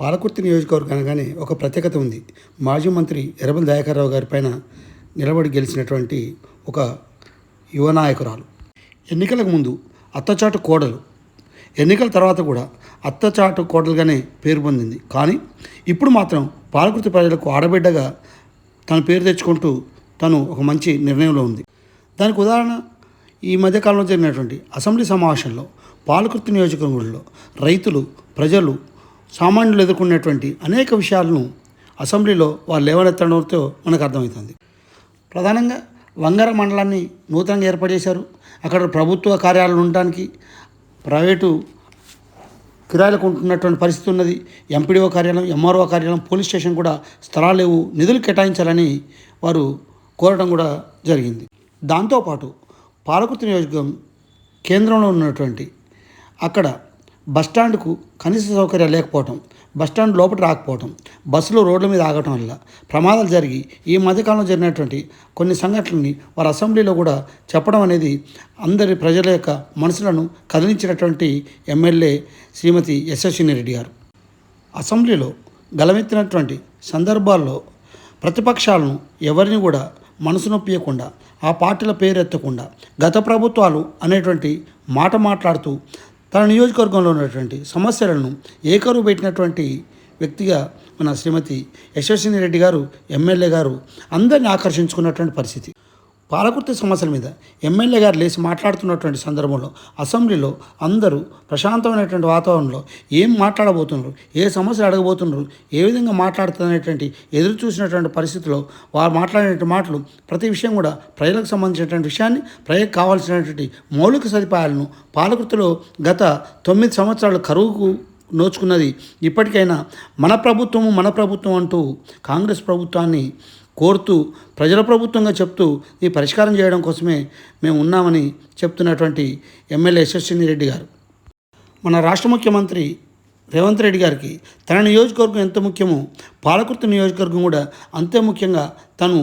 పాలకుర్తి నియోజకవర్గం అనగానే ఒక ప్రత్యేకత ఉంది. మాజీ మంత్రి ఎర్రబల్ దయాకర్రావు గారి పైన నిలబడి గెలిచినటువంటి ఒక యువ నాయకురాలు. ఎన్నికలకు ముందు అత్తచాటు కోడలు. ఎన్నికల తర్వాత కూడా అత్తచాటు కోడలుగానే పేరు పొందింది. కానీ ఇప్పుడు మాత్రం పాలకుర్తి ప్రజలకు ఆడబిడ్డగా తన పేరు తెచ్చుకుంటూ తను ఒక మంచి నిర్ణయంలో ఉంది. దానికి ఉదాహరణ ఈ మధ్యకాలంలో జరిగినటువంటి అసెంబ్లీ సమావేశంలో పాలకుర్తి నియోజకవర్గంలో రైతులు ప్రజలు సామాన్యులు ఎదుర్కొనేటువంటి అనేక విషయాలను అసెంబ్లీలో వారు లేవనెత్తడంతో మనకు అర్థమవుతుంది. ప్రధానంగా వంగర మండలాన్ని నూతనంగా ఏర్పాటు చేశారు. అక్కడ ప్రభుత్వ కార్యాలయాలు ఉండడానికి ప్రైవేటు కిరాయిలకు ఉంటున్నటువంటి పరిస్థితి ఉన్నది. ఎంపీడీఓ కార్యాలయం ఎంఆర్ఓ కార్యాలయం పోలీస్ స్టేషన్ కూడా స్థలాలు లేవు. నిధులు కేటాయించాలని వారు కోరడం కూడా జరిగింది. దాంతోపాటు పాలకుర్తి నియోజకవర్గం కేంద్రంలో ఉన్నటువంటి అక్కడ బస్టాండ్కు కనీస సౌకర్యాలు లేకపోవటం బస్టాండ్ లోపల రాకపోవటం బస్సులు రోడ్ల మీద ఆగటం వల్ల ప్రమాదాలు జరిగి ఈ మధ్యకాలంలో జరిగినటువంటి కొన్ని సంఘటనల్ని వారు అసెంబ్లీలో కూడా చెప్పడం అనేది అందరి ప్రజల యొక్క మనసులను కదిలించినటువంటి ఎమ్మెల్యే శ్రీమతి యశస్విని రెడ్డి గారు. అసెంబ్లీలో గలమెత్తినటువంటి సందర్భాల్లో ప్రతిపక్షాలను ఎవరిని కూడా మనసు నొప్పియకుండా ఆ పార్టీల పేరు ఎత్తకుండా గత ప్రభుత్వాలు అనేటువంటి మాట మాట్లాడుతూ తన నియోజకవర్గంలో ఉన్నటువంటి సమస్యలను ఏకరువు పెట్టినటువంటి వ్యక్తిగా మన శ్రీమతి యశస్విని రెడ్డి గారు ఎమ్మెల్యే గారు అందరిని ఆకర్షించుకున్నటువంటి పరిస్థితి. పాలకుర్తి సమస్యల మీద ఎమ్మెల్యే గారు లేచి మాట్లాడుతున్నటువంటి సందర్భంలో అసెంబ్లీలో అందరూ ప్రశాంతమైనటువంటి వాతావరణంలో ఏం మాట్లాడబోతున్నారు ఏ సమస్యలు అడగబోతున్నారు ఏ విధంగా మాట్లాడుతున్నటువంటి ఎదురు చూసినటువంటి పరిస్థితిలో వారు మాట్లాడినటువంటి మాటలు ప్రతి విషయం కూడా ప్రజలకు సంబంధించినటువంటి విషయాన్ని ప్రజలకు కావాల్సినటువంటి మౌలిక సదుపాయాలను పాలకుర్తిలో గత తొమ్మిది సంవత్సరాలు కరువుకు నోచుకున్నది ఇప్పటికైనా మన ప్రభుత్వము మన ప్రభుత్వం అంటూ కాంగ్రెస్ ప్రభుత్వాన్ని కోరుతూ ప్రజల ప్రభుత్వంగా చెప్తూ ఈ పరిష్కారం చేయడం కోసమే మేము ఉన్నామని చెప్తున్నటువంటి ఎమ్మెల్యే యశస్విని రెడ్డి గారు. మన రాష్ట్ర ముఖ్యమంత్రి రేవంత్ రెడ్డి గారికి తన నియోజకవర్గం ఎంత ముఖ్యమో పాలకుర్తి నియోజకవర్గం కూడా అంతే ముఖ్యంగా తను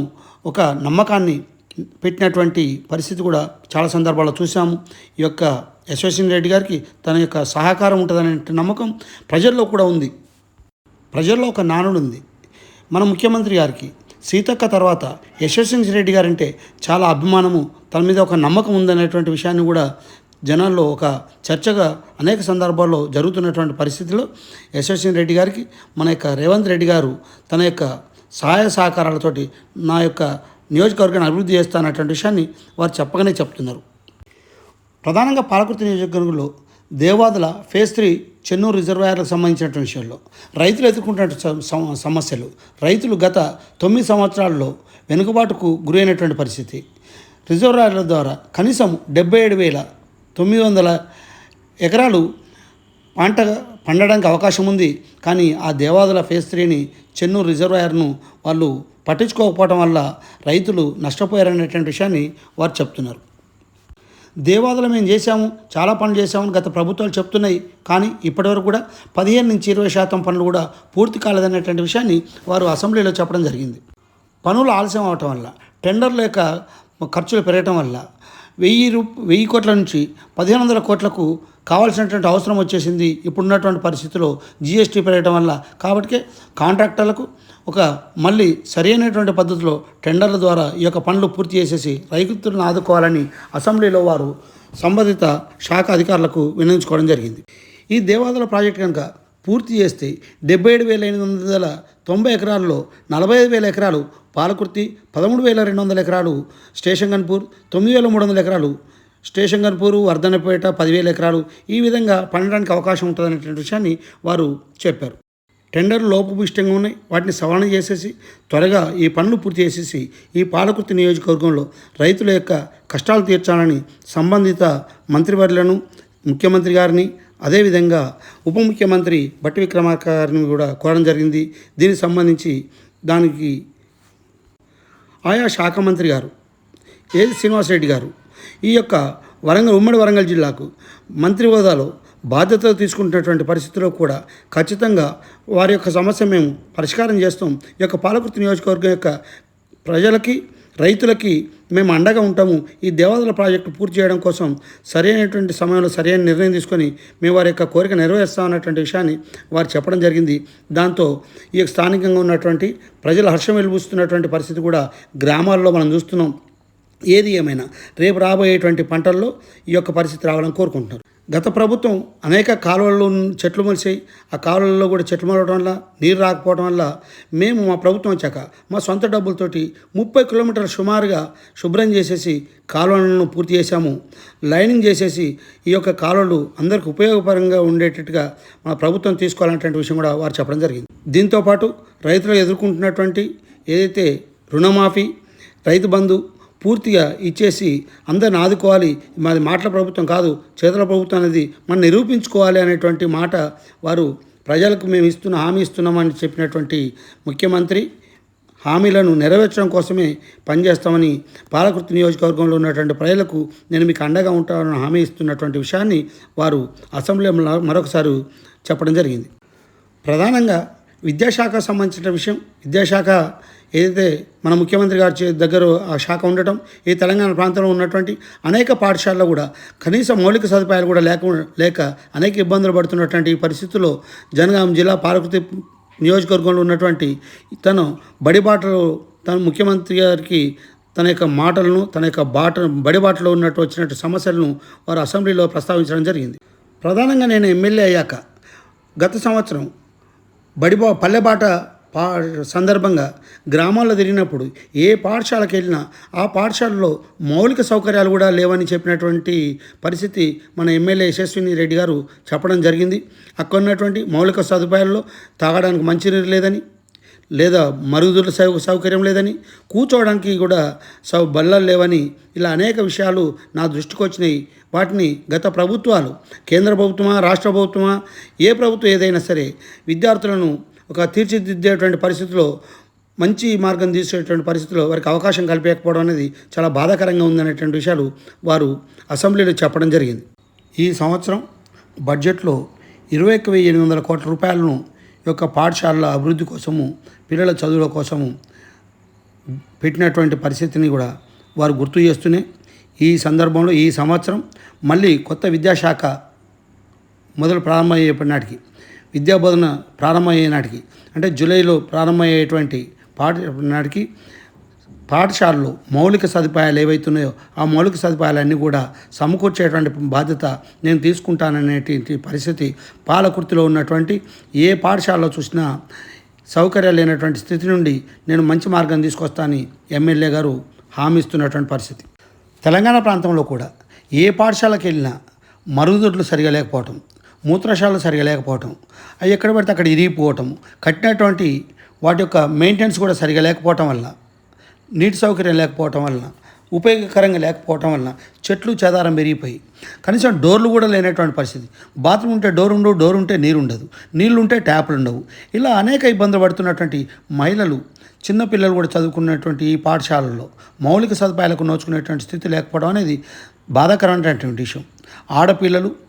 ఒక నమ్మకాన్ని పెట్టినటువంటి పరిస్థితి కూడా చాలా సందర్భాల్లో చూసాము ఈ యొక్క యశస్విని రెడ్డి గారికి తన యొక్క సహకారం ఉంటుందనే నమ్మకం ప్రజల్లో కూడా ఉంది. ప్రజల్లో ఒక నానుడు ఉంది. మన ముఖ్యమంత్రి గారికి సీతక్క తర్వాత యశస్విని రెడ్డి గారంటే చాలా అభిమానము తన మీద ఒక నమ్మకం ఉందనేటువంటి విషయాన్ని కూడా జనాల్లో ఒక చర్చగా అనేక సందర్భాల్లో జరుగుతున్నటువంటి పరిస్థితిలో యశస్విని రెడ్డి గారికి మన యొక్క రేవంత్ రెడ్డి గారు తన యొక్క సహాయ సహకారాలతోటి నా యొక్క నియోజకవర్గాన్ని అభివృద్ధి చేస్తానటువంటి విషయాన్ని వారు చెప్పగానే చెప్తున్నారు. ప్రధానంగా పాలకుర్తి నియోజకవర్గంలో దేవాదుల ఫేస్ త్రీ చెన్నూరు రిజర్వాయర్లకు సంబంధించినటువంటి విషయంలో. రైతులు ఎదుర్కొంటున్న సమస్యలు. రైతులు గత తొమ్మిది సంవత్సరాల్లో వెనుకబాటుకు గురైనటువంటి పరిస్థితి. రిజర్వాయర్ల ద్వారా కనీసం డెబ్బై ఏడు వేల తొమ్మిది వందల ఎకరాలు పంట పండడానికి అవకాశం ఉంది. కానీ ఆ దేవాదుల ఫేస్ త్రీని చెన్నూరు రిజర్వాయర్ను వాళ్ళు పట్టించుకోకపోవడం వల్ల రైతులు నష్టపోయారనేటువంటి విషయాన్ని వారు చెప్తున్నారు. దేవాదులు మేము చేశాము? చాలా పనులు చేశామని గత ప్రభుత్వాలు చెప్తున్నాయి. కానీ ఇప్పటివరకు కూడా పదిహేను నుంచి ఇరవై శాతం పనులు కూడా పూర్తి కాలేదనేటువంటి విషయాన్ని వారు అసెంబ్లీలో చెప్పడం జరిగింది. పనులు ఆలస్యం అవటం వల్ల టెండర్ల యొక్క ఖర్చులు పెరగటం వల్ల వెయ్యి రూ వెయ్యి కోట్ల నుంచి పదిహేను వందల కోట్లకు కావాల్సినటువంటి అవసరం వచ్చేసింది ఇప్పుడున్నటువంటి పరిస్థితిలో జిఎస్టీ పెరగటం వల్ల. కాబట్టి కాంట్రాక్టర్లకు ఒక మళ్ళీ సరైనటువంటి పద్ధతిలో టెండర్ల ద్వారా ఈ యొక్క పనులు పూర్తి చేసేసి రైతులను ఆదుకోవాలని అసెంబ్లీలో వారు సంబంధిత శాఖ అధికారులకు వినియోగించుకోవడం జరిగింది. ఈ దేవాదుల ప్రాజెక్ట్ కనుక పూర్తి చేస్తే డెబ్బై ఏడు వేల ఎనిమిది వందల తొంభై ఎకరాల్లో నలభై ఐదు వేల ఎకరాలు పాలకుర్తి పదమూడు వేల రెండు వందల ఎకరాలు స్టేషన్ గన్పూర్ తొమ్మిది వేల మూడు వందల ఎకరాలు స్టేషన్ గన్పూరు వర్ధనపేట పదివేల ఎకరాలు ఈ విధంగా పండడానికి అవకాశం ఉంటుందనేటువంటి విషయాన్ని వారు చెప్పారు. టెండర్లు లోపభూయిష్టంగా ఉన్నాయి. వాటిని సవరణ చేసేసి త్వరగా ఈ పనులు పూర్తి చేసేసి ఈ పాలకుర్తి నియోజకవర్గంలో రైతుల యొక్క కష్టాలు తీర్చాలని సంబంధిత మంత్రివర్యులను ముఖ్యమంత్రి గారిని అదేవిధంగా ఉప ముఖ్యమంత్రి బట్టి విక్రమార్కారిని కూడా కోరడం జరిగింది. దీనికి సంబంధించి దానికి ఆయా శాఖ మంత్రి గారు ఏది శ్రీనివాసరెడ్డి గారు ఈ యొక్క వరంగల్ ఉమ్మడి వరంగల్ జిల్లాకు మంత్రి హోదాలో బాధ్యతలు తీసుకుంటున్నటువంటి పరిస్థితుల్లో కూడా ఖచ్చితంగా వారి యొక్క సమస్య మేము పరిష్కారం చేస్తాం. ఈ యొక్క పాలకుర్తి నియోజకవర్గం యొక్క ప్రజలకి రైతులకి మేము అండగా ఉంటాము. ఈ దేవాదుల ప్రాజెక్టు పూర్తి చేయడం కోసం సరైనటువంటి సమయంలో సరైన నిర్ణయం తీసుకొని మేము వారి యొక్క కోరిక నెరవేరుస్తామన్నటువంటి విషయాన్ని వారు చెప్పడం జరిగింది. దాంతో ఈ యొక్క స్థానికంగా ఉన్నటువంటి ప్రజలు హర్షం వెలుబుస్తున్నటువంటి పరిస్థితి కూడా గ్రామాల్లో మనం చూస్తున్నాం. ఏది ఏమైనా రేపు రాబోయేటువంటి పంటల్లో ఈ యొక్క పరిస్థితి రావాలని కోరుకుంటున్నారు. గత ప్రభుత్వం అనేక కాలువల్లో చెట్లు మొలిసాయి ఆ కాలువల్లో కూడా చెట్లు మొలవడం వల్ల నీరు రాకపోవడం వల్ల మేము మా ప్రభుత్వం వచ్చాక మా సొంత డబ్బులతోటి ముప్పై కిలోమీటర్ల సుమారుగా శుభ్రం చేసేసి కాలువలను పూర్తి చేశాము. లైనింగ్ చేసేసి ఈ యొక్క కాలువలు అందరికి ఉపయోగపరంగా ఉండేటట్టుగా మన ప్రభుత్వం తీసుకోవాలనేటువంటి విషయం కూడా వారు చెప్పడం జరిగింది. దీంతోపాటు రైతులు ఎదుర్కొంటున్నటువంటి ఏదైతే రుణమాఫీ రైతు బంధు పూర్తిగా ఇచ్చేసి అందరిని ఆదుకోవాలి. మాది మాటల ప్రభుత్వం కాదు చేతుల ప్రభుత్వం అనేది మనం నిరూపించుకోవాలి అనేటువంటి మాట వారు ప్రజలకు మేము ఇస్తున్న హామీ ఇస్తున్నామని చెప్పినటువంటి ముఖ్యమంత్రి హామీలను నెరవేర్చడం కోసమే పనిచేస్తామని పాలకృతి నియోజకవర్గంలో ఉన్నటువంటి ప్రజలకు నేను మీకు అండగా ఉంటానని హామీ ఇస్తున్నటువంటి విషయాన్ని వారు అసెంబ్లీలో మరొకసారి చెప్పడం జరిగింది. ప్రధానంగా విద్యాశాఖ సంబంధించిన విషయం విద్యాశాఖ ఏదైతే మన ముఖ్యమంత్రి గారి చే- దగ్గర ఆ శాఖ ఉండటం ఈ తెలంగాణ ప్రాంతంలో ఉన్నటువంటి అనేక పాఠశాలలో కూడా కనీస మౌలిక సదుపాయాలు కూడా లేక లేక అనేక ఇబ్బందులు పడుతున్నటువంటి ఈ పరిస్థితుల్లో జనగాం జిల్లా పాలకృతి నియోజకవర్గంలో ఉన్నటువంటి తను బడిబాటలో తన ముఖ్యమంత్రి గారికి తన యొక్క మాటలను తన యొక్క బాట బడిబాటలో ఉన్నట్టు వచ్చినట్టు సమస్యలను వారు అసెంబ్లీలో ప్రస్తావించడం జరిగింది. ప్రధానంగా నేను ఎమ్మెల్యే అయ్యాక గత సంవత్సరం బడిబా పల్లెబాట పా సందర్భంగా గ్రామాల్లో తిరిగినప్పుడు ఏ పాఠశాలకు వెళ్ళినా ఆ పాఠశాలలో మౌలిక సౌకర్యాలు కూడా లేవని చెప్పినటువంటి పరిస్థితి మన ఎమ్మెల్యే యశస్విని రెడ్డి గారు చెప్పడం జరిగింది. అక్కడ ఉన్నటువంటి మౌలిక సదుపాయాల్లో తాగడానికి మంచినీరు లేదని లేదా మరుగుదొడ్ల సౌ సౌకర్యం లేదని కూర్చోవడానికి కూడా సౌ బల్లలు లేవని ఇలా అనేక విషయాలు నా దృష్టికి వచ్చినాయి. వాటిని గత ప్రభుత్వాలు కేంద్ర ప్రభుత్వమా రాష్ట్ర ప్రభుత్వమా ఏ ప్రభుత్వం ఏదైనా సరే విద్యార్థులను ఒక తీర్చిదిద్దేటువంటి పరిస్థితిలో మంచి మార్గం తీసేటువంటి పరిస్థితిలో వారికి అవకాశం కల్పించకపోవడం అనేది చాలా బాధాకరంగా ఉందనేటువంటి విషయాలు వారు అసెంబ్లీలో చెప్పడం జరిగింది. ఈ సంవత్సరం బడ్జెట్లో ఇరవై ఒక్క వెయ్యి ఎనిమిది వందల కోట్ల రూపాయలను యొక్క పాఠశాలల అభివృద్ధి కోసము పిల్లల చదువుల కోసము పెట్టినటువంటి పరిస్థితిని కూడా వారు గుర్తు చేస్తూనే ఈ సందర్భంలో ఈ సంవత్సరం మళ్ళీ కొత్త విద్యాశాఖ మొదలు ప్రారంభమయ్యేప్పటి నాటికి విద్యాబోధన ప్రారంభమయ్యే నాటికి అంటే జూలైలో ప్రారంభమయ్యేటువంటి పాఠ నాటికి పాఠశాలలో మౌలిక సదుపాయాలు ఏవైతున్నాయో ఆ మౌలిక సదుపాయాలన్నీ కూడా సమకూర్చేటువంటి బాధ్యత నేను తీసుకుంటాననేటువంటి పరిస్థితి పాలకుర్తిలో ఉన్నటువంటి ఏ పాఠశాలలో చూసినా సౌకర్యాలు లేనటువంటి స్థితి నుండి నేను మంచి మార్గం తీసుకొస్తానని ఎమ్మెల్యే గారు హామీ ఇస్తున్నటువంటి పరిస్థితి. తెలంగాణ ప్రాంతంలో కూడా ఏ పాఠశాలకు వెళ్ళినా మరుగుదొడ్లు సరిగా లేకపోవటం మూత్రశాలలు సరిగా లేకపోవటం. అవి ఎక్కడ పడితే అక్కడ ఇరిగిపోవటం. కట్టినటువంటి వాటి యొక్క మెయింటెనెన్స్ కూడా సరిగా లేకపోవటం వల్ల నీటి సౌకర్యం లేకపోవటం వలన ఉపయోగకరంగా లేకపోవటం వలన చెట్లు చెదారం పెరిగిపోయి కనీసం డోర్లు కూడా లేనటువంటి పరిస్థితి. బాత్రూమ్ ఉంటే డోర్ ఉండవు డోర్ ఉంటే నీరు ఉండదు. నీళ్ళు ఉంటే ట్యాపులు ఉండవు. ఇలా అనేక ఇబ్బందులు పడుతున్నటువంటి మహిళలు చిన్నపిల్లలు కూడా చదువుకున్నటువంటి ఈ పాఠశాలల్లో మౌలిక సదుపాయాలకు నోచుకునేటువంటి స్థితి లేకపోవడం అనేది బాధాకరమైనటువంటి విషయం. ఆడపిల్లలు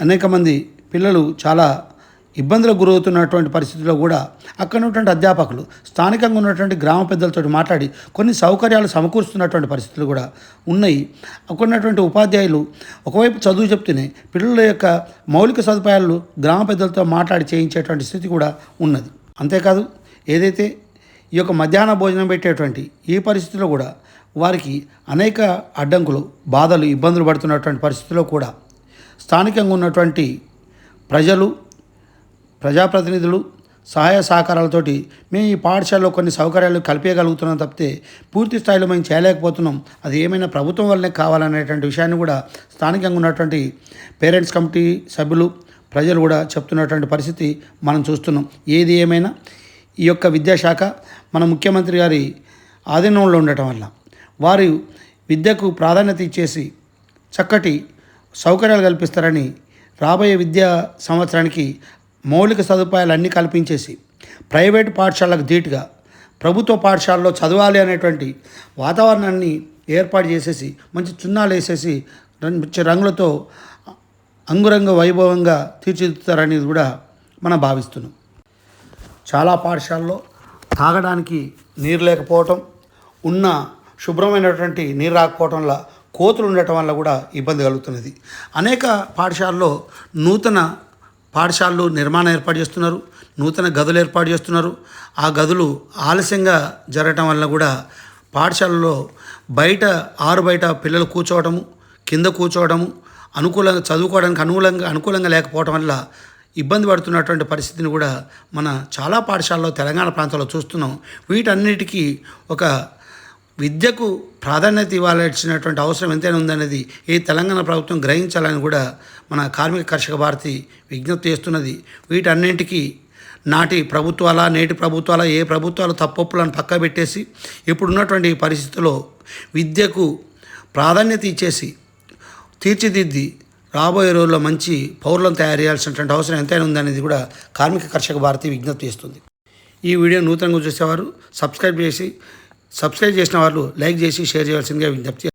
అనేక మంది పిల్లలు చాలా ఇబ్బందులకు గురవుతున్నటువంటి పరిస్థితుల్లో కూడా అక్కడ ఉన్నటువంటి అధ్యాపకులు స్థానికంగా ఉన్నటువంటి గ్రామ పెద్దలతో మాట్లాడి కొన్ని సౌకర్యాలు సమకూరుస్తున్నటువంటి పరిస్థితులు కూడా ఉన్నాయి. అక్కడ ఉన్నటువంటి ఉపాధ్యాయులు ఒకవైపు చదువు చెప్తూనే పిల్లల యొక్క మౌలిక సదుపాయాలు గ్రామ పెద్దలతో మాట్లాడి చేయించేటువంటి స్థితి కూడా ఉన్నది. అంతేకాదు ఏదైతే ఈ యొక్క మధ్యాహ్న భోజనం పెట్టేటువంటి ఈ పరిస్థితిలో కూడా వారికి అనేక అడ్డంకులు బాధలు ఇబ్బందులు పడుతున్నటువంటి పరిస్థితిలో కూడా స్థానికంగా ఉన్నటువంటి ప్రజలు ప్రజాప్రతినిధులు సహాయ సహకారాలతోటి మేము ఈ పాఠశాలలో కొన్ని సౌకర్యాలు కల్పించగలుగుతున్నాం తప్పితే పూర్తి స్థాయిలో మేము చేయలేకపోతున్నాం. అది ఏమైనా ప్రభుత్వం వల్లనే కావాలనేటువంటి విషయాన్ని కూడా స్థానికంగా ఉన్నటువంటి పేరెంట్స్ కమిటీ సభ్యులు ప్రజలు కూడా చెప్తున్నటువంటి పరిస్థితి మనం చూస్తున్నాం. ఏది ఏమైనా ఈ యొక్క విద్యాశాఖ మన ముఖ్యమంత్రి గారి ఆధీనంలో ఉండటం వల్ల వారు విద్యకు ప్రాధాన్యత ఇచ్చేసి చక్కటి సౌకర్యాలు కల్పిస్తారని రాబోయే విద్యా సంవత్సరానికి మౌలిక సదుపాయాలు అన్నీ కల్పించేసి ప్రైవేటు పాఠశాలకు ధీటుగా ప్రభుత్వ పాఠశాలలో చదవాలి అనేటువంటి వాతావరణాన్ని ఏర్పాటు చేసేసి మంచి చున్నాలు వేసేసి మంచి రంగులతో అంగురంగ వైభవంగా తీర్చిదిద్దుతారనేది కూడా మనం భావిస్తున్నాం. చాలా పాఠశాలలో తాగడానికి నీరు లేకపోవటం ఉన్న శుభ్రమైనటువంటి నీరు రాకపోవటంలా కోతులు ఉండటం వల్ల కూడా ఇబ్బంది కలుగుతున్నది. అనేక పాఠశాలలో నూతన పాఠశాలలు నిర్మాణం ఏర్పాటు చేస్తున్నారు నూతన గదులు ఏర్పాటు చేస్తున్నారు. ఆ గదులు ఆలస్యంగా జరగటం వల్ల కూడా పాఠశాలలో బయట ఆరు బయట పిల్లలు కూర్చోవడము కింద కూర్చోవడము అనుకూలంగా చదువుకోవడానికి అనుకూలంగా అనుకూలంగా లేకపోవడం వల్ల ఇబ్బంది పడుతున్నటువంటి పరిస్థితిని కూడా మన చాలా పాఠశాలలో తెలంగాణ ప్రాంతంలో చూస్తున్నాం. వీటన్నిటికీ ఒక విద్యకు ప్రాధాన్యత ఇవ్వాల్సినటువంటి అవసరం ఎంతైనా ఉందనేది ఏ తెలంగాణ ప్రభుత్వం గ్రహించాలని కూడా మన కార్మిక కర్షక భారతి విజ్ఞప్తి చేస్తున్నది. వీటన్నింటికీ నాటి ప్రభుత్వాల నేటి ప్రభుత్వాల ఏ ప్రభుత్వాలు తప్పొప్పులను పక్క పెట్టేసి ఇప్పుడున్నటువంటి పరిస్థితుల్లో విద్యకు ప్రాధాన్యత ఇచ్చేసి తీర్చిదిద్ది రాబోయే రోజుల్లో మంచి పౌరులను తయారు చేయాల్సినటువంటి అవసరం ఎంతైనా ఉందనేది కూడా కార్మిక కర్షక భారతి విజ్ఞప్తి చేస్తుంది. ఈ వీడియో నూతనంగా చూసేవారు సబ్స్క్రైబ్ చేసి సబ్స్క్రైబ్ చేసిన వాళ్ళు లైక్ చేసి షేర్ చేయాల్సిందిగా విజ్ఞప్తి